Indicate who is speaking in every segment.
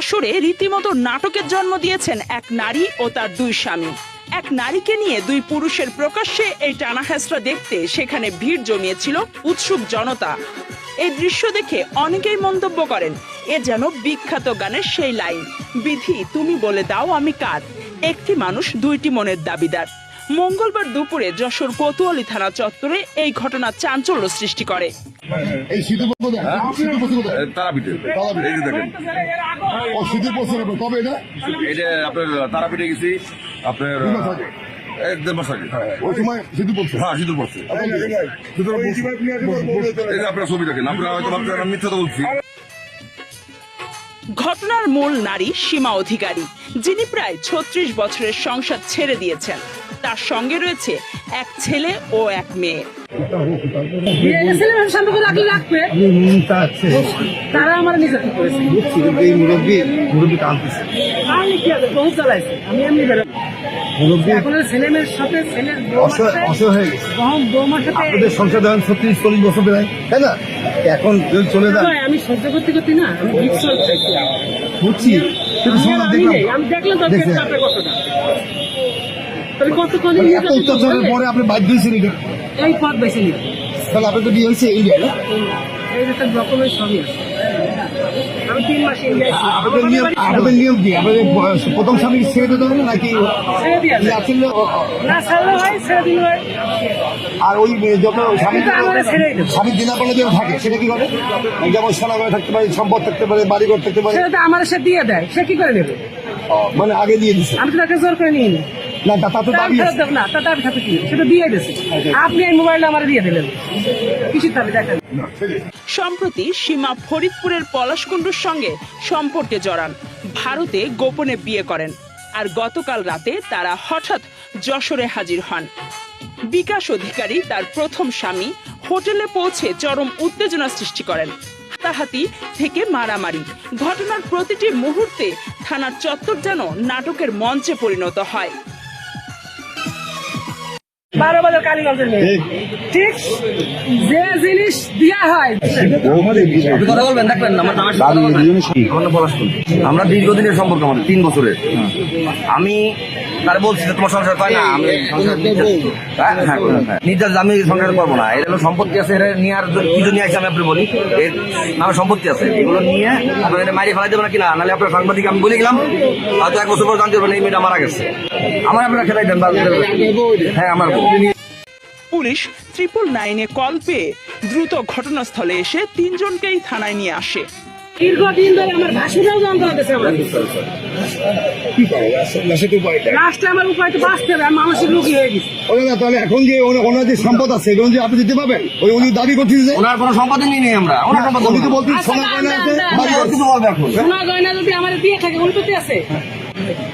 Speaker 1: যশোরে রীতিমতো নাটকের জন্ম দিয়েছেন এক নারী ও তার দুই স্বামী। এক নারীকে নিয়ে দুই পুরুষের প্রকাশ্যে এই টানা হেঁচড়া দেখতে সেখানে ভিড় জমিয়েছিল উৎসুক জনতা। এই দৃশ্য দেখে অনেকেই মন্তব্য করেন, এ যেন বিখ্যাত গানের সেই লাইন। বিধি, তুমি বলে দাও আমি কার? একটি মানুষ দুইটি মনের দাবিদার। মঙ্গলবার দুপুরে যশোর কোতোয়ালি থানা চত্বরে এই ঘটনা চাঞ্চল্য সৃষ্টি করে।
Speaker 2: এই কোথায়
Speaker 3: তারাপীঠে। এই যে দেখেন।
Speaker 2: ও শীতের কবে এটা?
Speaker 3: এটা আপনার তারাপীঠে গেছি আপনার
Speaker 2: দুই মাস আগে।
Speaker 3: এক দেড় মাস আগে।
Speaker 2: ওই সময় শীতের পড়ছে
Speaker 3: হ্যাঁ সিঁদুর পড়ছে আপনার ছবি দেখেন আপনারা হয়তো ভাবছেন আমি মিথ্যা বলছি।
Speaker 1: ঘটনার মূল নারী সীমা অধিকারী যিনি প্রায় ছত্রিশ বছরের সংসার ছেড়ে দিয়েছেন। তার সঙ্গে রয়েছে এক ছেলে ও এক মেয়ে।
Speaker 4: ছেলেমেয়ের সম্পর্ক রাখলে রাখবে। তারা আমার নির্যাতন করেছে।
Speaker 5: মুরব্বী মুরব্বী টানতেছে
Speaker 4: আমি কি আছে বহু চালাইছে? আমি এমনি এখন
Speaker 5: চলে যান
Speaker 4: আমি সহ্য করতে করতে না
Speaker 5: বুঝছি। দেখলাম
Speaker 4: কতক্ষণ
Speaker 5: মানে পরে আপনি বাধ্য এটা।
Speaker 4: এই পথ বেছে
Speaker 5: তাহলে আপনার তো বিয়ে হয়েছে
Speaker 4: এই যে তার ডকুমেন্ট সবই আছে। আমি তিন মাস
Speaker 5: আপনাদের নিয়ম আপনাদের নিয়ম কি? আপনাদের প্রথম স্বামী ছেড়ে দিতে হবে নাকি না,
Speaker 4: ছাড়লে হয় ছেড়ে দিলে হয়।
Speaker 5: আর ওই স্বামী
Speaker 4: দেবো।
Speaker 5: দিনা পালে যেন থাকে সেটা কি করে? যেমন সোনা করে থাকতে পারে সম্পদ থাকতে পারে বাড়িঘর থাকতে পারে।
Speaker 4: আমার সে দিয়ে দেয়। সে কি করে নেবে
Speaker 5: মানে আগে দিয়ে দিছে।
Speaker 4: আমি তো তাকে জোর করে নিয়ে নিই।
Speaker 5: না তা- তাতে দাবি আছে।
Speaker 4: না তার দাবি থাকে কি? সেটা দিয়ে দিয়েছে আপনি এই মোবাইলটা আমার দিয়ে দিলেন। কিসের দাবি দেখেন।
Speaker 1: সম্প্রতি সীমা ফরিদপুরের পলাশকুণ্ডুর সঙ্গে সম্পর্কে জড়ান। ভারতে গোপনে বিয়ে করেন। আর গতকাল রাতে তারা হঠাৎ যশোরে হাজির হন। বিকাশ অধিকারী তার প্রথম স্বামী হোটেলে পৌঁছে চরম উত্তেজনা সৃষ্টি করেন। হাতাহাতি থেকে মারামারি। ঘটনার প্রতিটি মুহূর্তে থানার চত্বর যেন নাটকের মঞ্চে পরিণত হয়।
Speaker 4: বারো বাজার কালীগঞ্জের মেয়ে ঠিক যে জিনিস দেওয়া হয়।
Speaker 6: কথা বলবেন দেখবেন আমার দীর্ঘদিনের সম্পর্ক আমাদের তিন বছরের। আমি তারা বলছি তোমার সংসার হয় না আমি নির্যাস- হ্যাঁ, হ্যাঁ, হ্যাঁ। আমি সংসার করব না। হলো সম্পত্তি আছে এটা নিয়ে আর যদি- কি জন্য আসছে আমি আপনি বলি। এর আমার সম্পত্তি আছে। এগুলো নিয়ে আপনার এটা মারিয়ে ফেলাই দেবো না? কিনা নাহলে আপনার সাংবাদিক আমি বলে গেলাম হয়তো এক বছর পর জানতে পারবেন এই মেয়েটা মারা গেছে। আমার আপনারা খেলাই দেন হ্যাঁ আমার।
Speaker 1: পুলিশ ট্রিপল নাইনে কল পেয়ে দ্রুত ঘটনাস্থলে এসে তিনজনকেই থানায় নিয়ে আসে।
Speaker 4: দীর্ঘদিন ধরে আমার ভাসুরাও যন্ত্রণা দিয়েছে আমার। লাস্টে আমার উপায় তো বাঁচতে হবে মানসিক রোগী হয়ে গেছি।
Speaker 5: ওই তাহলে এখন যে ওনার যে সম্পদ আছে এগুলো যে আপনি দিতে পারবেন? ওই উনি দাবি করছেন যে
Speaker 6: ওনার কোনো সম্পত্তি নিয়ে নেই আমরা। ওনার সম্পত্তি
Speaker 5: উনি তো বলছেন সোনা গয়না আছে বাড়ি কিছু বলবে এখন
Speaker 4: সোনা গয়না যদি আমার দিয়ে থাকে উল্টোতে আছে?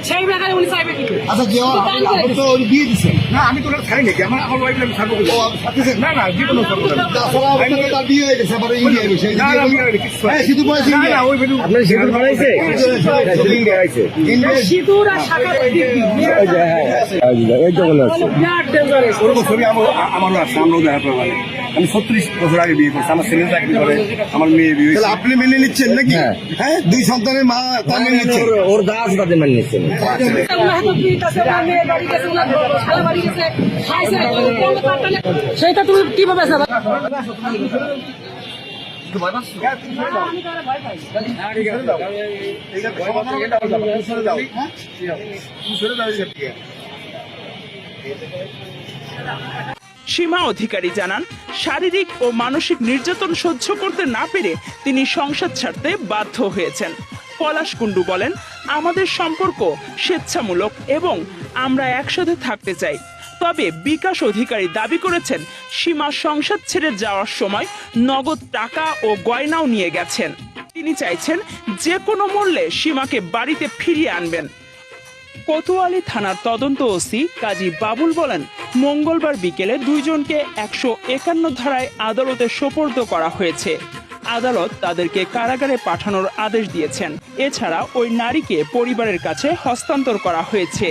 Speaker 4: সেই ব্যাপারে উনি চাইবে কি
Speaker 5: আচ্ছা যে আপনি আপনি তো দিয়ে দিচ্ছেন
Speaker 2: না আমি তো ছাড়ি নাকি আমার আমার ওয়াইফ আমি ছাড়বো
Speaker 5: ও আপনি ছাড়তেছেন
Speaker 2: না না জীবন ছাড়বো না।
Speaker 5: তাছাড়া আপনার তো বিয়ে হয়ে গেছে আবার ইন্ডিয়া গেছে
Speaker 2: না, না, আমি
Speaker 5: হ্যাঁ শুধু বয়স
Speaker 2: না না ওই ভেলু
Speaker 5: আপনার সিঁদুর বানাইছে?
Speaker 4: আর সিঁদুর আর শাখা দিব্যি, বিরাট dangerous।
Speaker 2: ওরকম ছবি আমার আমারও আছে আমরাও দেখা পাবো আমি ছত্রিশ বছর আগে বিয়ে করছি আমার ছেলে চাকরি করে আমার মেয়ে বিয়ে
Speaker 5: আপনি মেনে নিচ্ছেন নাকি? হ্যাঁ। দুই সন্তানের মা তা মেনে নিচ্ছেন?
Speaker 6: ওর দা আছে তাদের মানে
Speaker 4: তুমি কীভাবে
Speaker 1: সীমা অধিকারী জানান শারীরিক ও মানসিক নির্যাতন সহ্য করতে না পেরে তিনি সংসার ছাড়তে বাধ্য হয়েছেন। পলাশ কুণ্ডু বলেন, আমাদের সম্পর্ক স্বেচ্ছামূলক এবং আমরা একসাথে থাকতে চাই। তবে বিকাশ অধিকারী দাবি করেছেন, সীমা সংসদ ছেড়ে যাওয়ার সময় নগদ টাকা ও গয়নাও নিয়ে গেছেন। তিনি চাইছেন যে কোনো মূল্যে সীমাকে বাড়িতে ফিরিয়ে আনবেন। কোতোয়ালি থানার তদন্ত ওসি কাজী বাবুল বলেন, মঙ্গলবার বিকেলে দুইজনকে একশো একান্ন ধারায় আদালতে সোপর্দ করা হয়েছে। আদালত তাদেরকে কারাগারে পাঠানোর আদেশ দিয়েছেন। এছাড়া ওই নারীকে পরিবারের কাছে হস্তান্তর করা হয়েছে।